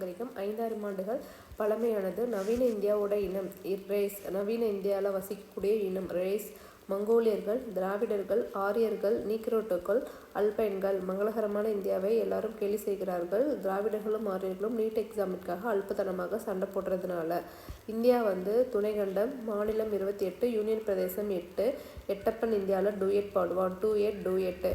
நாகரிகம் ஐந்தாயிரம் ஆண்டுகள் பழமையானது. நவீன இந்தியாவோட இனம் ரேஸ் நவீன இந்தியாவில் வசிக்கக்கூடிய இனம் ரேஸ் மங்கோலியர்கள் திராவிடர்கள் ஆரியர்கள் நீக்ரோட்டோக்கள் அல்பைன்கள் மங்களகரமான இந்தியாவை எல்லாரும் கேலி செய்கிறார்கள். திராவிடர்களும் ஆரியர்களும் நீட் எக்ஸாமிற்காக அல்பத்தனமாக சண்டை போடுறதுனால. இந்தியா வந்து துணைக்கண்டம் மாநிலம் இருபத்தி எட்டு யூனியன் பிரதேசம் எட்டு எட்டப்பன் இந்தியாவில் டூயட் பாடுவான். டூ எட் டூ எட்டு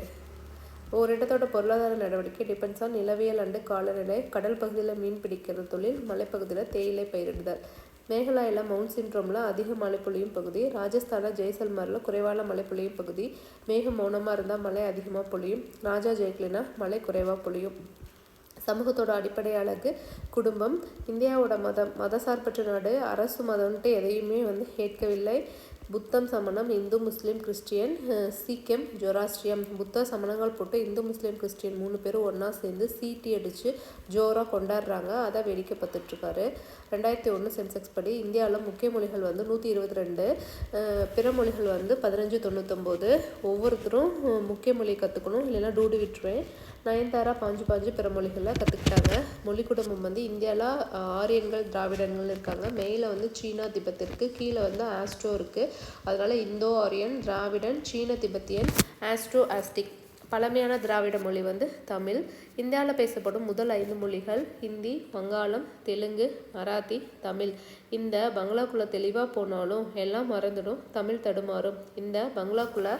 ஒரு இடத்தோட பொருளாதார நடவடிக்கை டிபெண்ட்ஸ் ஆன் நிலவியல் அண்டு காலநிலை கடல் பகுதியில் மீன் பிடிக்கிற தொழில் மலைப்பகுதியில் தேயிலை பயிரிடுதல். மேகாலயாவில் மவுண்ட் சின்ட்ரோமில் அதிக மழை பொழியும் பகுதி ராஜஸ்தானில் ஜெய்சல்மரில் குறைவான மழை பொழியும் பகுதி மேகம் மௌனமாக இருந்தால் மழை அதிகமாக பொழியும் ராஜா ஜெயக்லினா மழை குறைவாக பொழியும். சமூகத்தோட அடிப்படை அழகு குடும்பம் இந்தியாவோட மதம் மதசார்பற்ற நாடு அரசு மதம்ன்ட்டு எதையுமே வந்து கேட்கவில்லை புத்தம் சமணம் இந்து முஸ்லீம் கிறிஸ்டியன் சீக்கியம் ஜொராஸ்ட்ரியம். புத்த சமணங்கள் போட்டு இந்து முஸ்லீம் கிறிஸ்டியன் மூணு பேரும் ஒன்றா சேர்ந்து சீட்டி அடித்து ஜோராக கொண்டாடுறாங்க. அதை வேடிக்கை பார்த்துட்ருக்காரு ரெண்டாயிரத்தி ஒன்று சென்செக்ஸ் படி இந்தியாவில் முக்கிய மொழிகள் வந்து நூற்றி இருபத்தி ரெண்டு பிற மொழிகள் வந்து பதினஞ்சு தொண்ணூத்தொம்போது. ஒவ்வொருத்தரும் முக்கிய மொழி கற்றுக்கணும் இல்லைன்னா டூடு விட்டுருவேன். நயன்தாரா பாஞ்சு பாஞ்சு பிற மொழிகளில் கற்றுக்கிட்டாங்க மொழி குடும்பம் வந்து இந்தியாவில் ஆரியன்கள் திராவிடர்கள் இருக்காங்க. மேலே வந்து சீனா திபெத் இருக்குது கீழே வந்து ஆஸ்ட்ரோ இருக்குது அதனால் இந்தோ ஆரியன் திராவிடன் சீன திபெத்தியன் ஆஸ்ட்ரோ ஆஸ்டிக். பழமையான திராவிட மொழி வந்து தமிழ். இந்தியாவில் பேசப்படும் முதல் ஐந்து மொழிகள் ஹிந்தி வங்காளம் தெலுங்கு மராத்தி தமிழ். இந்த பங்களாக்குள்ளே தெளிவாக போனாலும் எல்லாம் மறந்துடும். தமிழ் தடுமாறும். இந்த பங்களாக்குள்ளே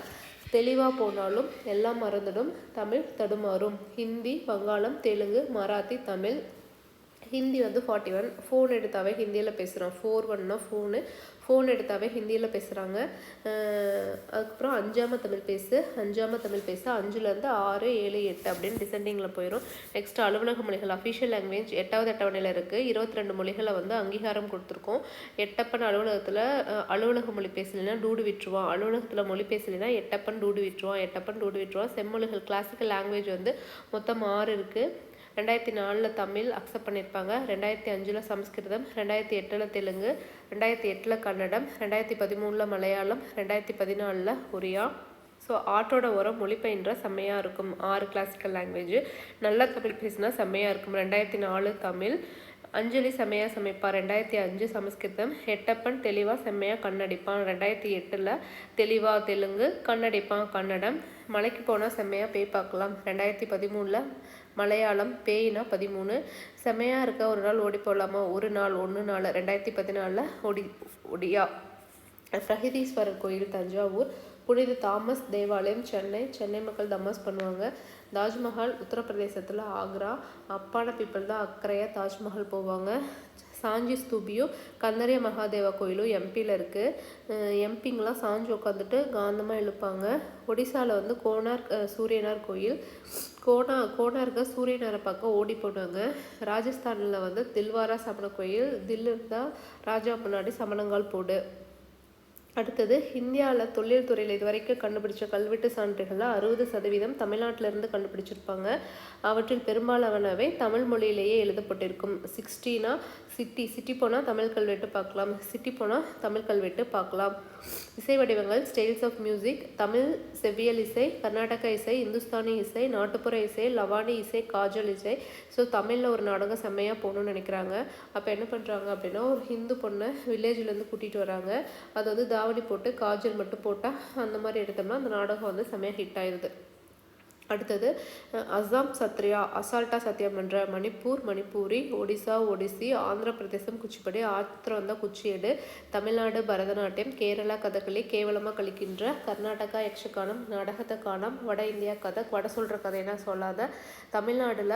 தெளிவாக போனாலும் எல்லாம் மறந்துடும். தமிழ் தடுமாறும். ஹிந்தி வங்காளம் தெலுங்கு மராத்தி தமிழ் ஹிந்தி வந்து ஃபார்ட்டி ஒன் ஃபோன் எடுத்தாவே ஹிந்தியில் பேசுகிறோம் ஃபோர் ஒன்னா ஃபோனு ஃபோன் எடுத்தாவே ஹிந்தியில் பேசுகிறாங்க அதுக்கப்புறம் அஞ்சாம தமிழ் பேசு. அஞ்சாம தமிழ் பேசு. அஞ்சுலேருந்து ஆறு ஏழு எட்டு அப்படின்னு டிசெண்டிங்கில் போயிடும் நெக்ஸ்ட் அலுவலக மொழிகள். அஃபிஷியல் லாங்குவேஜ் எட்டாவது அட்டவணையில் இருக்குது இருபத்தி ரெண்டு மொழிகளை வந்து அங்கீகாரம் கொடுத்துருக்கோம். எட்டப்பன் அலுவலகத்தில் அலுவலக மொழி பேசலைன்னா டூடு விட்டுருவான். அலுவலகத்தில் மொழி பேசலைன்னா எட்டப்பன் டூடு விட்டுருவான். எட்டப்பன் டூடு விட்டுருவான். செம்மொழிகள் கிளாசிக்கல் லாங்குவேஜ் வந்து மொத்தம் ஆறு இருக்குது ரெண்டாயிரத்தி நாலில் தமிழ் அக்செப்ட் பண்ணியிருப்பாங்க ரெண்டாயிரத்தி அஞ்சில் சமஸ்கிருதம் ரெண்டாயிரத்தி எட்டில் தெலுங்கு ரெண்டாயிரத்தி எட்டில் கன்னடம் ரெண்டாயிரத்தி பதிமூணில் மலையாளம் ரெண்டாயிரத்தி பதினாலில் ஒரியா. ஸோ ஆட்டோட உரம் மொழிபெயன்ற செம்மையாக இருக்கும். ஆறு கிளாசிக்கல் லாங்குவேஜ் நல்ல தமிழ் பேசினா செம்மையாக இருக்கும். ரெண்டாயிரத்தி நாலு தமிழ். அஞ்சலி செம்மையாக சமைப்பான் ரெண்டாயிரத்தி அஞ்சு சமஸ்கிருதம். எட்டப்பன் தெளிவாக செம்மையாக கண்ணடிப்பான். ரெண்டாயிரத்தி எட்டில் தெளிவாக தெலுங்கு கண்ணடிப்பான் கன்னடம். மலைக்கு போனால் செம்மையாக பேய் பார்க்கலாம். ரெண்டாயிரத்தி பதிமூணில் மலையாளம் பேயினா பதிமூணு. செமையாக இருக்க ஒரு நாள் ஓடி போகலாமா ஒரு நாள் ஒன்று நாள். ரெண்டாயிரத்தி பதினாலில் ஒடி ஒடியா. பிரகதீஸ்வரர் கோயில் தஞ்சாவூர். புனித தாமஸ் தேவாலயம் சென்னை. சென்னை மக்கள் தமாஸ் பண்ணுவாங்க. தாஜ்மஹால் உத்தரப்பிரதேசத்தில் ஆக்ரா. அப்பான பீப்புள் தான் அக்கறையாக தாஜ்மஹால் போவாங்க. சாஞ்சி ஸ்தூபியும் கந்தரிய மகாதேவா கோயிலும் எம்பியில் இருக்குது எம்பிங்கெலாம் சாஞ்சி உட்காந்துட்டு காந்தமாக இழுப்பாங்க ஒடிசாவில் வந்து கோனார் சூரியனார் கோயில். கோனா கோனார்க சூரியனாரை பக்கம் ஓடி போனாங்க. ராஜஸ்தானில் வந்து தில்வாரா சமண கோயில். தில்லு இருந்தால் ராஜா முன்னாடி சமணங்கால் போடு. அடுத்தது இந்தியாவில் தொழில் துறையில் இது வரைக்கும் கண்டுபிடிச்ச கல்வெட்டு சான்றுகளில் அறுபது சதவீதம் தமிழ்நாட்டிலேருந்து கண்டுபிடிச்சிருப்பாங்க. அவற்றில் பெரும்பாலானவை தமிழ் மொழியிலேயே எழுதப்பட்டிருக்கும். சிக்ஸ்டினா சிட்டி சிட்டி போனால் தமிழ் கல்வெட்டு பார்க்கலாம். சிட்டி போனால் தமிழ் கல்வெட்டு பார்க்கலாம். இசை வடிவங்கள் ஸ்டைல்ஸ் ஆஃப் மியூசிக் தமிழ் செவ்வியல் இசை கர்நாடக இசை இந்துஸ்தானி இசை நாட்டுப்புற இசை லவானி இசை காஜல் இசை. ஸோ தமிழில் ஒரு நாடகம் செம்மையாக போகணுன்னு நினைக்கிறாங்க. அப்போ என்ன பண்ணுறாங்க அப்படின்னா ஒரு ஹிந்து பொண்ணை வில்லேஜ்லேருந்து கூட்டிகிட்டு வராங்க. அது வந்து தா தாவணி போட்டு காஜல் மட்டும் போட்டால் அந்த மாதிரி எடுத்தோம்னா அந்த நாடகம் வந்து செம்மையாக ஹிட் ஆயிடுது அடுத்தது அசாம் சத்ரியா அசால்ட்டா சத்தியமன்ற மணிப்பூர் மணிப்பூரி ஒடிசா ஒடிசி ஆந்திர பிரதேசம் குச்சிப்படி ஆத்திரம் வந்த குச்சியேடு தமிழ்நாடு பரதநாட்டியம் கேரளா கதகளி கேவலமாக கழிக்கின்ற கர்நாடகா யக்ஷகானம் நாடகத்தை காணம் வட இந்தியா கதை வட சொல்கிற கதைனா சொல்லாத தமிழ்நாடில்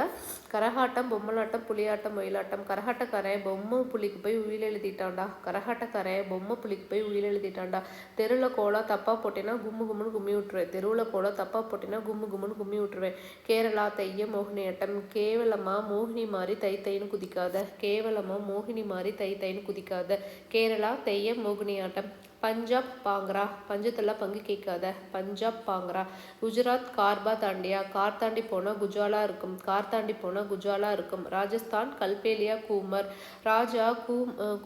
கரகாட்டம் பொம்மலாட்டம் புலியாட்டம் ஒயிலாட்டம் கரகாட்டக்காரன் பொம்மை புலிக்கு போய் உயிர் எழுதிட்டான்டா கரகாட்டக்காரன் பொம்மை புலிக்கு போய் உயிர் எழுதிட்டான்டா தெருவில் கோலா தப்பாக போட்டேன்னா கும்மு கும்முன்னு கும்மி விட்டுரு தெருவில் கோலா தப்பாக போட்டேன்னா கும்மு கும்முன்னு கும்மி விட்டுருவேன் கேரளா தைய மோகினியாட்டம் கேவலமாக மோகினி மாதிரி தை தைன்னு குதிக்காத. கேவலமாக மோகினி மாதிரி தை தைன்னு குதிக்காத. கேரளா தைய மோகினியாட்டம் பஞ்சாப் பாங்க்ரா. பஞ்சத்தில் பங்கு கேட்காத. பஞ்சாப் பாங்க்ரா. குஜராத் கார்பா தாண்டியா கார் தாண்டி போனால் குஜாலா இருக்கும். கார் தாண்டி போனால் குஜாலா இருக்கும். ராஜஸ்தான் கல்பேலியா கூமர். ராஜா கூ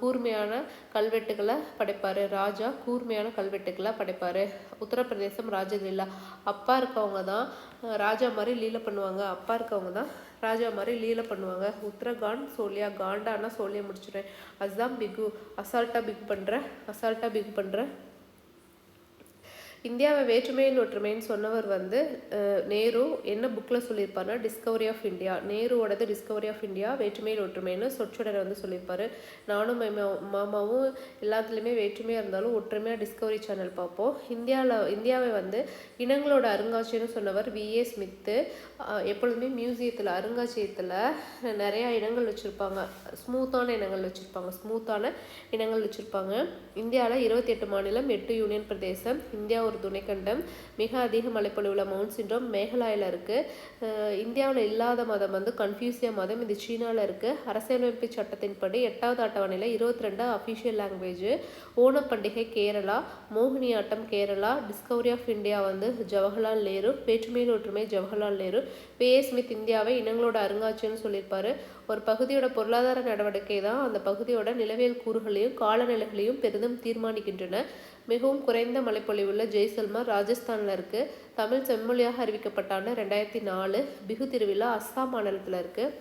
கூர்மையான கல்வெட்டுகளை படைப்பார். ராஜா கூர்மையான கல்வெட்டுகளை படைப்பார். உத்தரப்பிரதேசம் ராஜலீலா அப்பா இருக்கவங்க தான் ராஜா மாதிரி லீலை பண்ணுவாங்க. அப்பா இருக்கவங்க தான் ராஜா மாதிரி லீலை பண்ணுவாங்க. உத்தரகாண்ட் சோலியா காண்டானா சோலியா முடிச்சுடுறேன். அதுதான் பிகு அசால்ட்டாக பிக் பண்ணுறேன் அசால்ட்டாக பிக் பண்ணுறேன் இந்தியாவை வேற்றுமையில் ஒற்றுமைன்னு சொன்னவர் வந்து நேரு. என்ன புக்கில் சொல்லியிருப்பாருன்னா டிஸ்கவரி ஆஃப் இந்தியா நேருவோடது டிஸ்கவரி ஆஃப் இந்தியா வேற்றுமையில் ஒற்றுமைன்னு சொற்றொடரை வந்து சொல்லியிருப்பாரு. நானும் மாமாவும் எல்லாத்துலேயுமே வேற்றுமையாக இருந்தாலும் ஒற்றுமையாக டிஸ்கவரி சேனல் பார்ப்போம். இந்தியாவில் இந்தியாவை வந்து இனங்களோட அருங்காட்சியகம்னு சொன்னவர் விஏ ஸ்மித்து எப்பொழுதுமே மியூசியத்தில் அருங்காட்சியகத்தில் நிறையா இனங்கள் வச்சுருப்பாங்க. ஸ்மூத்தான இனங்கள் வச்சுருப்பாங்க. ஸ்மூத்தான இனங்கள் வச்சுருப்பாங்க. இந்தியாவில் இருபத்தி எட்டு மாநிலம் எட்டு யூனியன் பிரதேசம். இந்தியா ஒரு துணைக்கண்டம் மிக அதிக மழைப்பொழிவுள்ள மவுண்ட் சின்ரோம் மேகாலயில் இருக்குது இந்தியாவில் இல்லாத மதம் வந்து கன்ஃபியூசியா மதம் இது சீனாவில் இருக்குது அரசியலமைப்பு சட்டத்தின்படி எட்டாவது அட்டவணையில் இருபத்தி ரெண்டு அஃபிஷியல் லாங்குவேஜ் ஓணம் பண்டிகை Kerala Mohiniyattam Kerala discovery of India வந்து ஜவஹர்லால் நேரு வேற்றுமையில் ஒற்றுமை ஜவஹர்லால் நேரு பி ஸ்மித் இந்தியாவை இனங்களோட அருங்காட்சியகம்னு சொல்லியிருப்பாரு. ஒரு பகுதியோட பொருளாதார நடவடிக்கை தான் அந்த பகுதியோட நிலவியல் கூறுகளையும் காலநிலைகளையும் பெரிதும் தீர்மானிக்கின்றன. மிகவும் குறைந்த மழைப்பொழிவுள்ள ஜெய்சல்மர் ராஜஸ்தானில் இருக்குது தமிழ் செம்மொழியாக அறிவிக்கப்பட்டான ரெண்டாயிரத்தி நாலு. பிகு திருவிழா அஸ்ஸாம் மாநிலத்தில் இருக்குது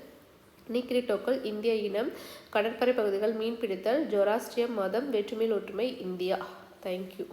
நீக்ரிட்டோக்கள் இந்திய இனம் கடற்படை பகுதிகள் மீன்பிடித்தல் ஜொராஸ்ட்ரியம் மதம் வேற்றுமையில் ஒற்றுமை இந்தியா. தேங்க்யூ